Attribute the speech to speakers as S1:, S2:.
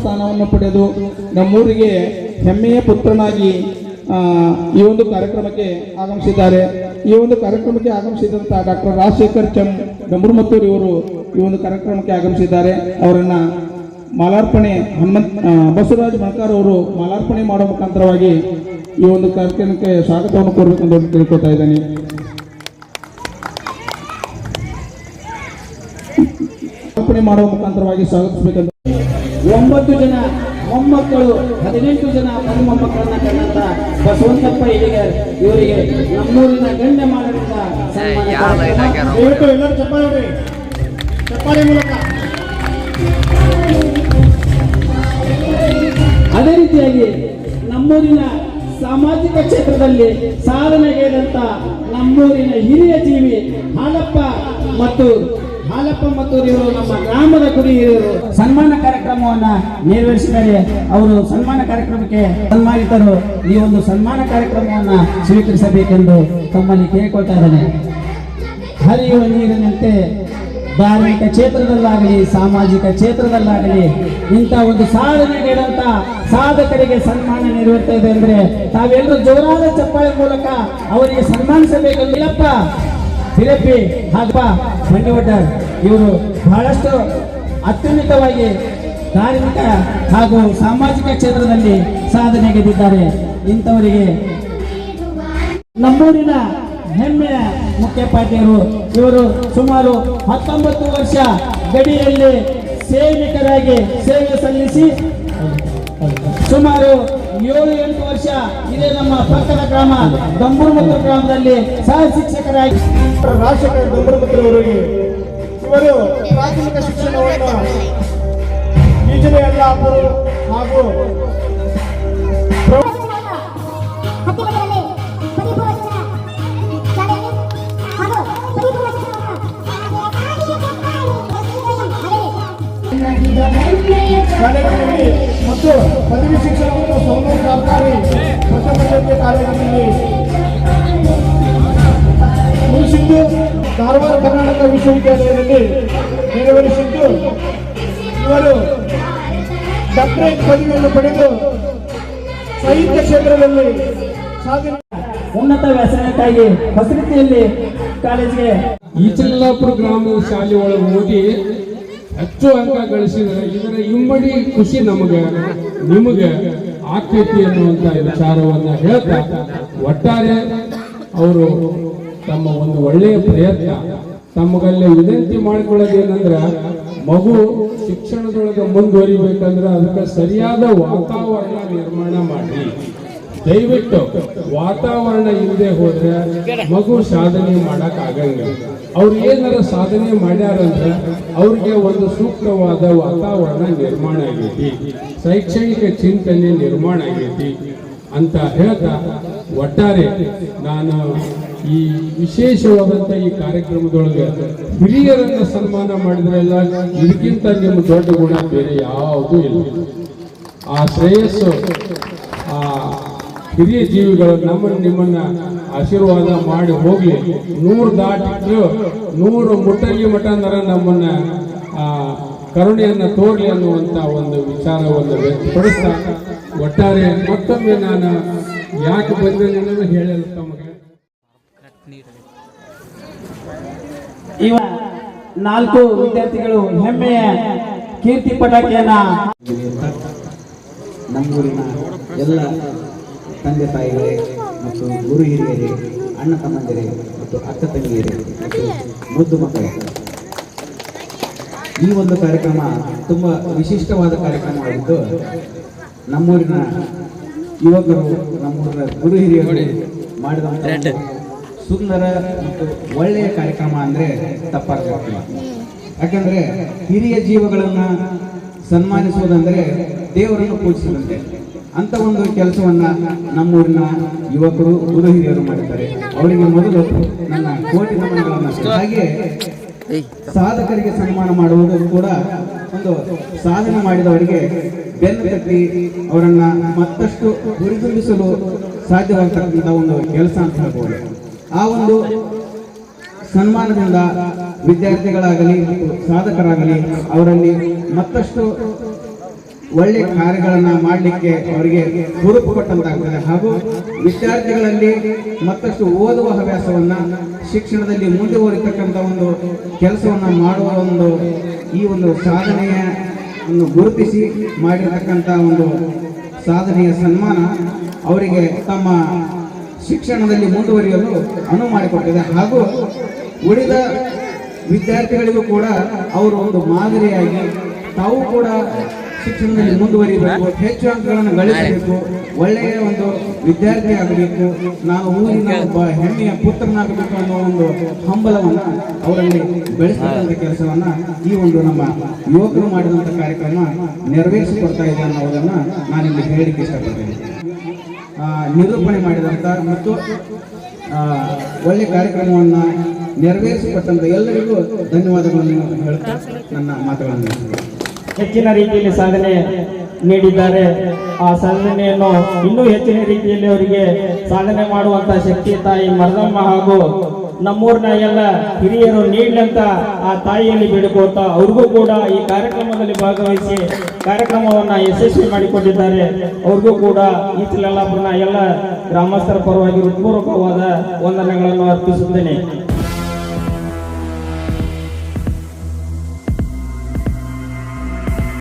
S1: ಸ್ಥಾನವನ್ನು ಪಡೆದು ನಮ್ಮೂರಿಗೆ ಹೆಮ್ಮೆಯ ಪುತ್ರನಾಗಿ ಈ ಒಂದು ಕಾರ್ಯಕ್ರಮಕ್ಕೆ ಆಗಮಿಸಿದ್ದಾರೆ. ಈ ಒಂದು ಕಾರ್ಯಕ್ರಮಕ್ಕೆ ಆಗಮಿಸಿದಂತಹ ಡಾಕ್ಟರ್ ರಾಜಶೇಖರ್ ಚಂ ಗಂಬುರ್ಮತ್ತೂರ್ ಇವರು ಈ ಒಂದು ಕಾರ್ಯಕ್ರಮಕ್ಕೆ ಆಗಮಿಸಿದ್ದಾರೆ. ಅವರನ್ನ ಮಾಲಾರ್ಪಣೆ ಹನುಮಂತ್ ಬಸವರಾಜ್ ಮಣಕಾರ್ ಅವರು ಮಾಲಾರ್ಪಣೆ ಮಾಡುವ ಮುಖಾಂತರವಾಗಿ ಈ ಒಂದು ಕಾರ್ಯಕ್ರಮಕ್ಕೆ ಸ್ವಾಗತವನ್ನು ಕೋರಬೇಕೆಂದು ತಿಳ್ಕೊತಾ ಇದ್ದೇನೆ. ಮಾಲಾರ್ಪಣೆ ಮಾಡುವ ಮುಖಾಂತರವಾಗಿ ಸ್ವಾಗತಿಸಬೇಕಂತ.
S2: ಒಂಬತ್ತು ಜನ ಮೊಮ್ಮಕ್ಕಳು ಹದಿನೆಂಟು ಜನ ಮೊಮ್ಮಕ್ಕಳನ್ನ ಕಂಡಂತ ಬಸವಂತಪ್ಪ ಇಲ್ಲಿಗೆ ಇವರಿಗೆ ನಮ್ಮೂರಿನ ಗಣ್ಯ
S3: ಮಾಡಿದಂತ. ಎಲ್ಲರೂ ಚಪ್ಪಾಳೆ ಮೂಲಕ.
S2: ಅದೇ ರೀತಿಯಾಗಿ ನಮ್ಮೂರಿನ ಸಾಮಾಜಿಕ ಕ್ಷೇತ್ರದಲ್ಲಿ ಸಾಧನೆಗೈದಂತ ನಮ್ಮೂರಿನ ಹಿರಿಯ ಜೀವಿ ಹಾಲಪ್ಪ ಮತ್ತು ಹಾಲಪ್ಪ ಮತ್ತು ಇವರು ನಮ್ಮ ಗ್ರಾಮದ ಹಿರಿಯರು ಸನ್ಮಾನ ಕಾರ್ಯಕ್ರಮವನ್ನ ನೆರವೇರಿಸಿದರೆ ಅವರು ಸನ್ಮಾನ ಕಾರ್ಯಕ್ರಮಕ್ಕೆ ಸನ್ಮಾನಿತರು. ಈ ಒಂದು ಸನ್ಮಾನ ಕಾರ್ಯಕ್ರಮವನ್ನ ಸ್ವೀಕರಿಸಬೇಕೆಂದು ತಮ್ಮಲ್ಲಿ ಕೇಳಿಕೊಳ್ತಾ ಇದ್ದಾನೆ. ಹರಿಯುವ ನೀರಿನಂತೆ ಧಾರ್ಮಿಕ ಕ್ಷೇತ್ರದಲ್ಲಾಗಲಿ, ಸಾಮಾಜಿಕ ಕ್ಷೇತ್ರದಲ್ಲಾಗಲಿ ಇಂಥ ಒಂದು ಸಾಧನೆ ನೀಡಂತ ಸಾಧಕರಿಗೆ ಸನ್ಮಾನ ನೀಡುತ್ತಾ ಇದೆ ಅಂದ್ರೆ ತಾವೆಲ್ಲರೂ ಜೋರಾದ ಚಪ್ಪಾಳೆ ಮೂಲಕ ಅವರಿಗೆ ಸನ್ಮಾನಿಸಬೇಕು ಇಲ್ಲಪ್ಪ ಫಿರಪ್ಪಿ ಹಾಗಪ್ಪ ಬಂಡಿವಡ್ಡರ್ ಇವರು ಬಹಳಷ್ಟು ಅತ್ಯುನ್ನತವಾಗಿ ಧಾರ್ಮಿಕ ಹಾಗೂ ಸಾಮಾಜಿಕ ಕ್ಷೇತ್ರದಲ್ಲಿ ಸಾಧನೆಗೆದಿದ್ದಾರೆ ಇಂಥವರಿಗೆ ನಮ್ಮೂರಿನ ಹೆಮ್ಮೆಯ ಮುಖ್ಯೋಪಾಧ್ಯಾಯರು ಇವರು ಸುಮಾರು ಹತ್ತೊಂಬತ್ತು ವರ್ಷ ಗಡಿಯಲ್ಲಿ ಸೇವಿಕರಾಗಿ ಸೇವೆ ಸಲ್ಲಿಸಿ, ಸುಮಾರು ಏಳು ಎಂಟು ವರ್ಷ ಇದೇ ನಮ್ಮ ಪಕ್ಕದ ಗ್ರಾಮ ಗಂಬೂರ್ಮುತ್ತು ಗ್ರಾಮದಲ್ಲಿ ಸಹ ಶಿಕ್ಷಕರಾಗಿ
S3: ರಾಜಶೇಖರ ಗಂಬರಪುತ್ರವರಿಗೆ ಇವರು ಪ್ರಾಥಮಿಕ ಶಿಕ್ಷಣವನ್ನು ಈಜನೆ ಯಲ್ಲಾಪುರ ಹಾಗೂ ಮತ್ತು ಪದವಿ ಶಿಕ್ಷಣವನ್ನು ಸೌಲಭ್ಯ ಸರ್ಕಾರಿ ಪ್ರಥಮ ಕಾರ್ಯಕ್ರಮದಲ್ಲಿ ಕಾಲೇಜಿನಲ್ಲಿ ಮುಗಿಸಿದ್ದು ಧಾರವಾಡ ಕರ್ನಾಟಕ ವಿಶ್ವವಿದ್ಯಾಲಯದಲ್ಲಿ ನೆರವೇರಿಸಿದ್ದು ಇವರು ಡಾಕ್ಟರೇಟ್ ಪದವಿಯನ್ನು ಪಡೆದು ಸಾಹಿತ್ಯ ಕ್ಷೇತ್ರದಲ್ಲಿ ಸಾಧನೆ
S2: ಉನ್ನತ ವ್ಯಾಸಂಗಕ್ಕಾಗಿ ಹೊಸರೀತಿಯಲ್ಲಿ ಕಾಲೇಜಿಗೆ
S4: ಈಚಲ್ಲಾಪುರ ಗ್ರಾಮ ಶಾಲೆ ಒಳಗೆ ಓದಿ ಹೆಚ್ಚು ಅಂಕ ಗಳಿಸಿದರೆ ಇದರ ಇಮ್ಮಡಿ ಖುಷಿ ನಮಗೆ, ನಿಮಗೆ ಆಕೈತಿ ಅನ್ನುವಂಥ ವಿಚಾರವನ್ನ ಹೇಳ್ತಾ, ಒಟ್ಟಾರೆ ಅವರು ತಮ್ಮ ಒಂದು ಒಳ್ಳೆಯ ಪ್ರಯತ್ನ, ತಮಗಲ್ಲಿ ವಿನಂತಿ ಮಾಡಿಕೊಳ್ಳೋದೇನಂದ್ರೆ, ಮಗು ಶಿಕ್ಷಣದೊಳಗೆ ಮುಂದುವರಿಬೇಕಂದ್ರೆ ಅದಕ್ಕೆ ಸರಿಯಾದ ವಾತಾವರಣ ನಿರ್ಮಾಣ ಮಾಡಿ ದಯವಿಟ್ಟು ವಾತಾವರಣ ಇಲ್ಲದೆ ಹೋದ್ರೆ ಮಗು ಸಾಧನೆ ಮಾಡಕ್ ಆಗಂಗ ಅವ್ರು ಏನಾರ ಸಾಧನೆ ಮಾಡ್ಯಾರಂದ್ರೆ ಅವ್ರಿಗೆ ಒಂದು ಸೂಕ್ತವಾದ ವಾತಾವರಣ ನಿರ್ಮಾಣ ಆಗೈತಿ. ಶೈಕ್ಷಣಿಕ ಚಿಂತನೆ ನಿರ್ಮಾಣ ಆಗೈತಿ ಅಂತ ಹೇಳ್ತಾ ಒಟ್ಟಾರೆ ನಾನು ಈ ವಿಶೇಷವಾದಂತ ಈ ಕಾರ್ಯಕ್ರಮದೊಳಗೆ ಹಿರಿಯರನ್ನು ಸನ್ಮಾನ ಮಾಡಿದ್ರೆಲ್ಲ ಇದಕ್ಕಿಂತ ನಿಮ್ಮ ದೊಡ್ಡ ಗುಣ ಬೇರೆ ಯಾವುದೂ ಇಲ್ಲ. ಆ ಶ್ರೇಯಸ್ಸು, ಆ ಹಿರಿಯ ಜೀವಿಗಳು ನಮ್ಮನ್ನು ನಿಮ್ಮನ್ನ ಆಶೀರ್ವಾದ ಮಾಡಿ ಹೋಗಲಿ. ನೂರು ದಾಟಿದ್ರು ನೂರು ಮುಟ್ಟಲಿ ಮಠಂದರ ನಮ್ಮನ್ನ ಕರುಣೆಯನ್ನ ತೋರ್ಲಿ ಅನ್ನುವಂತ ಒಂದು ವಿಚಾರವನ್ನು ವ್ಯಕ್ತಪಡಿಸ್ತಾ ಒಟ್ಟಾರೆ ಮತ್ತೊಮ್ಮೆ ನಾನು ಯಾಕೆ ಬಂದೆ ಅನ್ನೋದು ಹೇಳಲು ತಮಗೆ.
S2: ಇವ ನಾಲ್ಕು ವಿದ್ಯಾರ್ಥಿಗಳು ಹೆಮ್ಮೆಯ ಕೀರ್ತಿ ಪಟಾಕಿಯನ್ನ
S5: ನಮ್ಮೂರಿನ ಎಲ್ಲ ತಂದೆ ತಾಯಿಗಳೇ ಮತ್ತು ಗುರು ಹಿರಿಯರೇ, ಅಣ್ಣ ತಮ್ಮಂದಿರೇ ಮತ್ತು ಅಕ್ಕ ತಂಗಿಯರೇ ಮತ್ತು ಮುದ್ದು ಮಕ್ಕಳೇ. ಈ ಒಂದು ಕಾರ್ಯಕ್ರಮ ತುಂಬ ವಿಶಿಷ್ಟವಾದ ಕಾರ್ಯಕ್ರಮವಾಗಿದ್ದು, ನಮ್ಮೂರಿನ ಯುವಕರು, ನಮ್ಮೂರಿನ ಗುರು ಹಿರಿಯರು ಮಾಡಿದಂಥ ಸುಂದರ ಮತ್ತು ಒಳ್ಳೆಯ ಕಾರ್ಯಕ್ರಮ ಅಂದರೆ ತಪ್ಪಾಗ್ತಿಲ್ಲ ಯಾಕಂದರೆ ಹಿರಿಯ ಜೀವಗಳನ್ನು ಸನ್ಮಾನಿಸುವುದಂದರೆ ದೇವರನ್ನು ಪೂಜಿಸುವಂತೆ. ಅಂತ ಒಂದು ಕೆಲಸವನ್ನ ನಮ್ಮೂರಿನ ಯುವಕರು ಗುರು ಹಿರಿಯರು ಮಾಡಿದ್ದಾರೆ. ಅವರಿಗೆ ಮೊದಲು ನನ್ನ ಕೋಟಿ ನಮನಗಳನ್ನು ಹಾಗೆ ಸಾಧಕರಿಗೆ ಸನ್ಮಾನ ಮಾಡುವುದು ಕೂಡ ಒಂದು ಸಾಧನೆ ಮಾಡಿದವರಿಗೆ ಬೆನ್ನು ತಟ್ಟಿ ಅವರನ್ನ ಮತ್ತಷ್ಟು ಹುರಿದುಂಬಿಸಲು ಸಾಧ್ಯವಾಗ್ತಕ್ಕಂಥ ಒಂದು ಕೆಲಸ ಅಂತ ಹೇಳ್ಬೋದು. ಆ ಒಂದು ಸನ್ಮಾನದಿಂದ ವಿದ್ಯಾರ್ಥಿಗಳಾಗಲಿ ಸಾಧಕರಾಗಲಿ ಅವರಲ್ಲಿ ಮತ್ತಷ್ಟು ಒಳ್ಳೆ ಕಾರ್ಯಗಳನ್ನ ಮಾಡಲಿಕ್ಕೆ ಅವರಿಗೆ ಹುರುಪು ಕೊಟ್ಟಂತಾಗ್ತದೆ ಹಾಗೂ ವಿದ್ಯಾರ್ಥಿಗಳಲ್ಲಿ ಮತ್ತಷ್ಟು ಓದುವ ಹವ್ಯಾಸವನ್ನ ಶಿಕ್ಷಣದಲ್ಲಿ ಮುಂದುವರಿತಕ್ಕಂಥ ಒಂದು ಕೆಲಸವನ್ನ ಮಾಡುವ ಒಂದು ಈ ಒಂದು ಸಾಧನೆಯ ಗುರುತಿಸಿ ಮಾಡಿರತಕ್ಕಂಥ ಒಂದು ಸಾಧನೆಯ ಸನ್ಮಾನ ಅವರಿಗೆ ತಮ್ಮ ಶಿಕ್ಷಣದಲ್ಲಿ ಮುಂದುವರಿಯಲು ಅನುವು ಮಾಡಿಕೊಟ್ಟಿದೆ. ಹಾಗೂ ಉಳಿದ ವಿದ್ಯಾರ್ಥಿಗಳಿಗೂ ಕೂಡ ಅವರು ಒಂದು ಮಾದರಿಯಾಗಿ ತಾವು ಕೂಡ ಶಿಕ್ಷಣದಲ್ಲಿ ಮುಂದುವರಿಬೇಕು ಹೆಚ್ಚು ಅಂಕಗಳನ್ನು ಗಳಿಸಬೇಕು ಒಳ್ಳೆಯ ಒಂದು ವಿದ್ಯಾರ್ಥಿ ಆಗಬೇಕು. ನಾವು ಊರಿನ ಒಬ್ಬ ಹೆಮ್ಮೆಯ ಪುತ್ರನಾಗಬೇಕು ಅನ್ನೋ ಒಂದು ಹಂಬಲವನ್ನು ಅವರಲ್ಲಿ ಬೆಳೆಸ್ತಕ್ಕಂಥ ಕೆಲಸವನ್ನ ಈ ಒಂದು ನಮ್ಮ ಯುವಕರು ಮಾಡಿದಂಥ ಕಾರ್ಯಕ್ರಮ ನೆರವೇರಿಸಿಕೊಡ್ತಾ ಇದೆ ಅನ್ನೋದನ್ನು ನಾನಿಲ್ಲಿ ಹೇಳಲಿಕ್ಕೆ ಇಷ್ಟಪಡ್ತೇನೆ. ನಿರೂಪಣೆ ಮಾಡಿದಂಥ ಮತ್ತು ಒಳ್ಳೆಯ ಒಳ್ಳೆ ಕಾರ್ಯಕ್ರಮವನ್ನು ನೆರವೇರಿಸಿಕೊಟ್ಟಂಥ ಎಲ್ಲರಿಗೂ ಧನ್ಯವಾದಗಳನ್ನು ಹೇಳ್ತಾ ನನ್ನ ಮಾತುಗಳನ್ನು.
S6: ಹೆಚ್ಚಿನ ರೀತಿಯಲ್ಲಿ ಸಾಧನೆ ನೀಡಿದ್ದಾರೆ. ಆ ಸಾಧನೆಯನ್ನು ಇನ್ನೂ ಹೆಚ್ಚಿನ ರೀತಿಯಲ್ಲಿ ಅವರಿಗೆ ಸಾಧನೆ ಮಾಡುವಂತ ಶಕ್ತಿ ತಾಯಿ ಮರದಮ್ಮ ಹಾಗೂ ನಮ್ಮೂರಿನ ಎಲ್ಲ ಹಿರಿಯರು ನೀಡಲಂತ ಆ ತಾಯಿಯಲ್ಲಿ ಬೇಡಿಕೊಳ್ತಾ ಅವ್ರಿಗೂ ಕೂಡ ಈ ಕಾರ್ಯಕ್ರಮದಲ್ಲಿ ಭಾಗವಹಿಸಿ ಕಾರ್ಯಕ್ರಮವನ್ನ ಯಶಸ್ವಿ ಮಾಡಿಕೊಂಡಿದ್ದಾರೆ. ಅವ್ರಿಗೂ ಕೂಡ ಈ ಎಲ್ಲ ಗ್ರಾಮಸ್ಥರ ಪರವಾಗಿ ಹೃತ್ಪೂರ್ವಕವಾದ ವಂದನೆಗಳನ್ನು ಅರ್ಪಿಸುತ್ತೇನೆ.